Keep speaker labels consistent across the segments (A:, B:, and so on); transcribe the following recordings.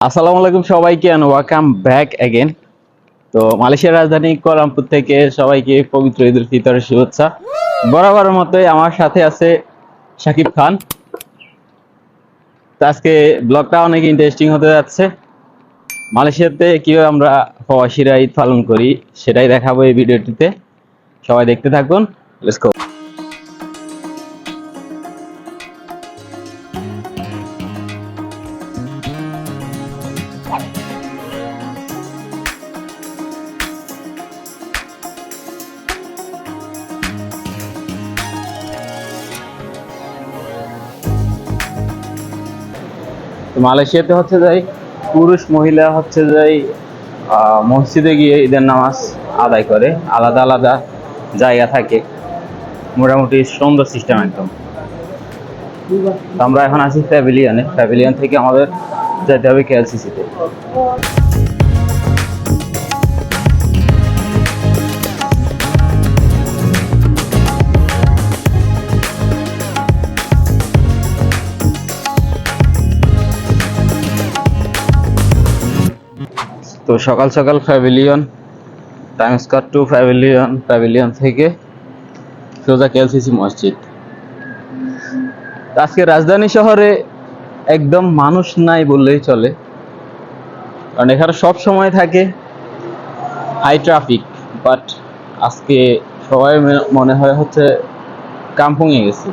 A: আসসালামু আলাইকুম সবাইকে এন্ড ওয়েলকাম ব্যাক অ্যাগেন তো মালয়েশিয়ার রাজধানী কোয়ালালামপুর থেকে সবাইকে পবিত্র ঈদ উল ফিতরের শুভেচ্ছা। বরাবরের মতোই আমার সাথে আছে শাকিব খান। তো আজকে ব্লগটা অনেক ইন্টারেস্টিং হতে যাচ্ছে। মালয়েশিয়াতে কীভাবে আমরা প্রবাসীরা ঈদ পালন করি সেটাই দেখাবো এই ভিডিওটিতে সবাই দেখতে থাকুন। লেটস গো মালয়েশিয়াতে হচ্ছে যাই পুরুষ মহিলা হচ্ছে যাই মসজিদে গিয়ে ঈদের নামাজ আদায় করে। আলাদা আলাদা জায়গা থাকে। মোটামুটি সুন্দর সিস্টেম একদম। আমরা এখন আছি প্যাভিলিয়নে প্যাভিলিয়ন থেকে আমাদের যেতে হবে কেএলসিসিতে তো। সকাল সকাল Pavilion Time Square to Pavilion Pavilion থেকে সোজা কেএলসিসি মসজিদ। আজকে রাজধানী শহরে একদম মানুষ নাই বললেই চলে। কারণ এখানে সব সময় থাকে হাই ট্রাফিক বাট আজকে সবাই মনে হয় হচ্ছে কাম্পুংয়ে গেছে,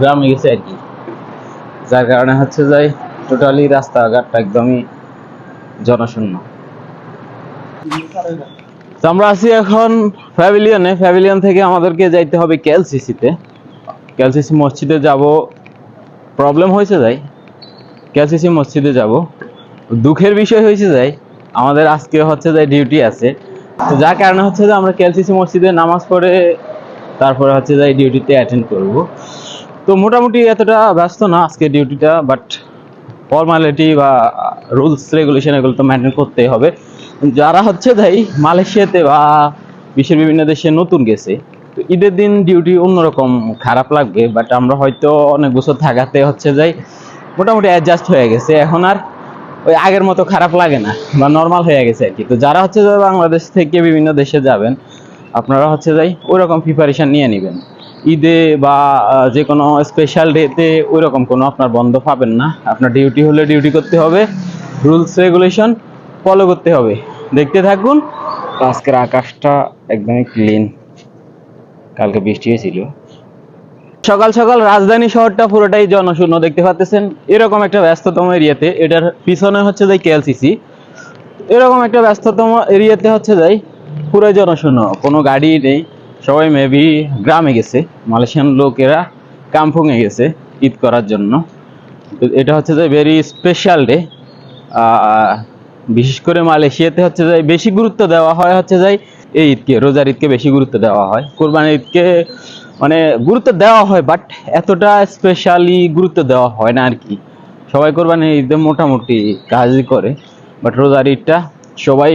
A: গ্রামে গেছে আর কি। যার কারণে হচ্ছে যাই টোটালি রাস্তাঘাটটা একদমই জনশূন্য। আমরা আছি এখন প্যাভিলিয়নে প্যাভিলিয়ন থেকে আমাদেরকে যাইতে হবে কেএলসিসিতে কেএলসিসি মসজিদে যাব। প্রবলেম হয়েছে যাই। কেএলসিসি মসজিদে যাব। দুঃখের বিষয় হয়েছে যাই, আমাদের আজকে হচ্ছে যাই ডিউটি আছে। তো যার কারণে হচ্ছে যে আমরা কেএলসিসি মসজিদে নামাজ পড়ে তারপরে হচ্ছে যাই ডিউটিতে অ্যাটেন্ড করব। তো মোটামুটি এতটা ব্যস্ত না আজকে ডিউটিটা বাট ফর্মালিটি বা রুলস রেগুলেশন এগুলো তো মেনটেন করতেই হবে। যারা হচ্ছে তাই মালয়েশিয়াতে বা বিশ্বের বিভিন্ন দেশে নতুন গেছে, তো ঈদের দিন ডিউটি অন্যরকম খারাপ লাগবে বাট আমরা হয়তো অনেক বছর থাকাতে হচ্ছে যাই মোটামুটি অ্যাডজাস্ট হয়ে গেছে। এখন আর ওই আগের মতো খারাপ লাগে না, বা নর্মাল হয়ে গেছে আর কি। তো যারা হচ্ছে যে বাংলাদেশ থেকে বিভিন্ন দেশে যাবেন, আপনারা হচ্ছে যাই ওইরকম প্রিপারেশন নিয়ে নেবেন। ঈদে বা যে কোনো স্পেশাল ডেতে ওই রকম কোনো আপনার বন্ধ পাবেন না। আপনার ডিউটি হলে ডিউটি করতে হবে রুলস রেগুলেশন ফলো করতে হবে। দেখতে থাকুন। আজকের আকাশটা একদমই ক্লিন কালকে বৃষ্টি হয়েছিল। সকাল সকাল রাজধানী শহরটা পুরোটাই জনশূন্য, দেখতে পাচ্ছেন এরকম একটা ব্যস্ততম এরিয়াতে, এটার পিছনে হচ্ছে যাই কেএলসিসি এরকম একটা ব্যস্ততম এরিয়াতে হচ্ছে যাই পুরো জনশূন্য, কোনো গাড়ি নেই। সবাই মেবি গ্রামে গেছে, মালয়েশিয়ান লোকেরা কাম্পুংয়ে গেছে ঈদ করার জন্য। এটা হচ্ছে যে ভেরি স্পেশাল ডে বিশেষ করে মালয়েশিয়াতে হচ্ছে যে বেশি গুরুত্ব দেওয়া হয় হচ্ছে যাই এই ঈদকে, রোজার ঈদকে বেশি গুরুত্ব দেওয়া হয়। কোরবানির ঈদকে মানে গুরুত্ব দেওয়া হয় বাট এতটা স্পেশালি গুরুত্ব দেওয়া হয় না আর কি সবাই কোরবানির ঈদে মোটামুটি কাজই করে বাট রোজার ঈদটা সবাই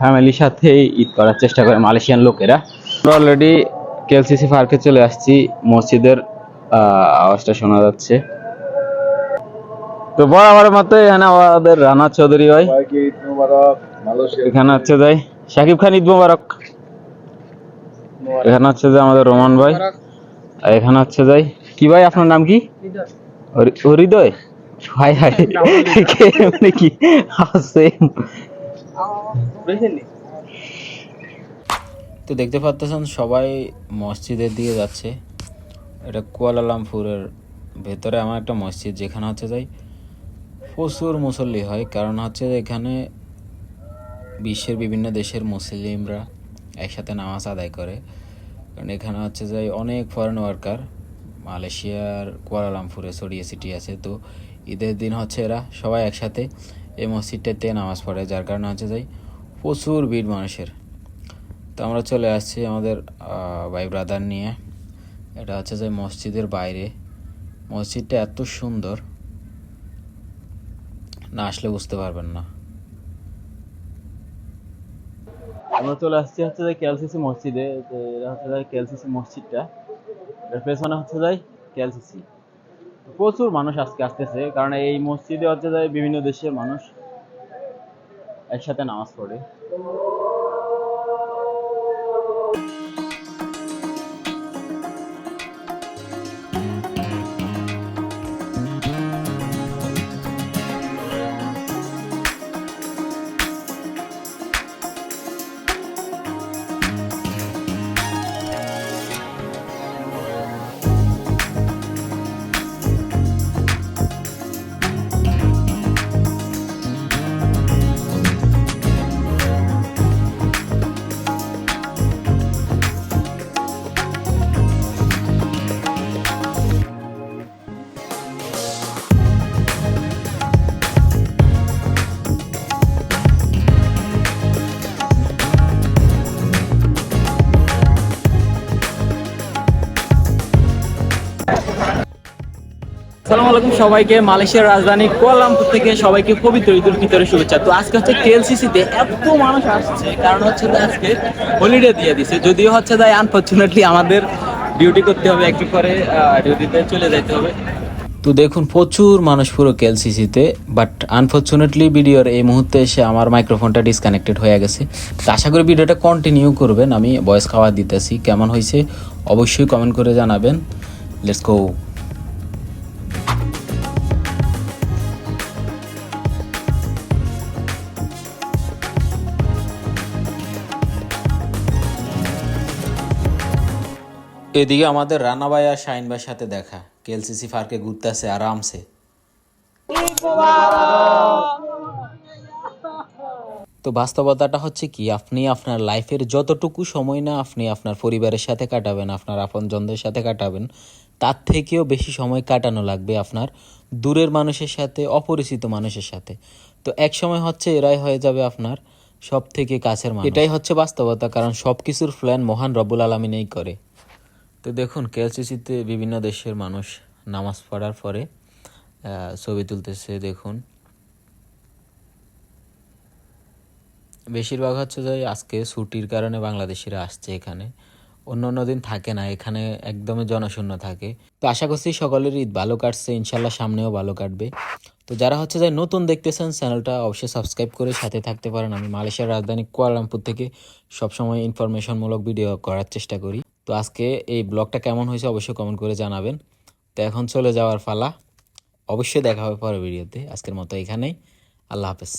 A: ফ্যামিলির সাথে ঈদ করার চেষ্টা করে মালয়েশিয়ান লোকেরা। আমরা অলরেডি কেএলসিসি পার্কে চলে আসছি মসজিদের আহ, আওয়াজটা শোনা যাচ্ছে। তো বরাবর মতো এখানে আমাদের রানা চৌধুরী ভাই। এখানে হচ্ছে যাই শাকিব খান ঈদ মোবারক। এখানে হচ্ছে যে আমাদের রোমান ভাই। আর এখানে হচ্ছে যাই কি ভাই আপনার নাম কি? হৃদয়। হাই হাই কেমনে কি আছে
B: তো দেখতে পাচ্ছেন সবাই মসজিদের দিকে যাচ্ছে। এটা কুয়ালালামপুরের ভেতরে আমার একটা মসজিদ যেখানে হচ্ছে যাই প্রচুর মুসল্লি হয়। কারণ হচ্ছে যে এখানে বিশ্বের বিভিন্ন দেশের মুসলিমরা একসাথে নামাজ আদায় করে। কারণ এখানে হচ্ছে যে অনেক ফরেন ওয়ার্কার মালয়েশিয়ার কুয়ালালামপুরে ছড়িয়ে সিটি আছে। তো ঈদের দিন হচ্ছে এরা সবাই একসাথে এই মসজিদটাতে নামাজ পড়ে, যার কারণে হচ্ছে যাই প্রচুর ভিড় মানুষের। তো আমরা চলে আসছি আমাদের ভাই ব্রাদার নিয়ে। এটা হচ্ছে যে মসজিদের বাইরে। মসজিদটা এত সুন্দর, না আসলে বুঝতে পারবেন না।
A: আমরা চলে আসছি হচ্ছে যে কেএলসিসি মসজিদে এটা হচ্ছে যে কেএলসিসি মসজিদটা। এর পেছনে হচ্ছে যাই কেএলসিসি। প্রচুর মানুষ আজকে আসতেছে, কারণ এই মসজিদে হচ্ছে যে বিভিন্ন দেশের মানুষ একসাথে নামাজ পড়ে। আসসালামু আলাইকুম সবাইকে। মালয়েশিয়ার রাজধানী কুয়ালালামপুর থেকে সবাইকে পবিত্র ঈদুল ফিতরের শুভেচ্ছা। তো আজকে হচ্ছে কেএলসিসিতে এত মানুষ আসছে, কারণ হচ্ছে আজকে হলিডে দিয়ে দিছে। যদিও হচ্ছে তাই আনফরচুনেটলি আমাদের ডিউটি করতে হবে, একটু পরে ডিউটিতে চলে যেতে হবে।
B: তো দেখুন, প্রচুর মানুষ পুরো কেএলসিসিতে বাট আনফর্চুনেটলি ভিডিওর এই মুহূর্তে এসে আমার মাইক্রোফোনটা ডিসকানেক্টেড হয়ে গেছে। তো আশা করি ভিডিওটা কন্টিনিউ করবেন। আমি ভয়েস খাওয়া দিতেছি। কেমন হয়েছে অবশ্যই কমেন্ট করে জানাবেন। লেটস গো এদিকে আমাদের রানা ভাই আর শাহিন ভাইয়ের সাথে দেখা। কেএলসিসি পার্কে ঘুরতেছে আরামসে। তো বাস্তবতাটা হচ্ছে কি, আপনি আপনার লাইফের যতটুকু সময় না আপনি আপনার পরিবারের সাথে কাটাবেন, আপনার আপনজনদের সাথে কাটাবেন, তার থেকেও বেশি সময় কাটানো লাগবে আপনার দূরের মানুষের সাথে, অপরিচিত মানুষের সাথে। তো এক সময় হচ্ছে এরাই হয়ে যাবে আপনার সব থেকে কাছের মানুষ। এটাই হচ্ছে বাস্তবতা, কারণ সব কিছুর প্ল্যান মহান রব্বুল আলমিনেই করে। তো দেখুন, কেএলসিসিতে বিভিন্ন দেশের মানুষ নামাজ পড়ার পরে ছবি তুলতেছে, দেখুন। বেশিরভাগ হচ্ছে যে আজকে ছুটির কারণে বাংলাদেশিরা আসছে এখানে। অন্য অন্য দিন থাকে না, এখানে একদমই জনশূন্য থাকে। তো আশা করছি সকলের ঈদ ভালো কাটছে, ইনশাল্লাহ সামনেও ভালো কাটবে। তো যারা হচ্ছে যে নতুন দেখতেছেন, চ্যানেলটা অবশ্যই সাবস্ক্রাইব করে সাথে থাকতে পারেন। আমি মালয়েশিয়ার রাজধানী কুয়ালালামপুর থেকে সবসময় ইনফরমেশনমূলক ভিডিও করার চেষ্টা করি। তো আজকে এই ব্লগটা কেমন হয়েছে অবশ্যই কমেন্ট করে জানাবেন। তো এখন চলে যাওয়ার পালা। অবশ্যই দেখা হবে পরের ভিডিওতে। আজকের মতো এখানেই। আল্লাহ হাফেজ।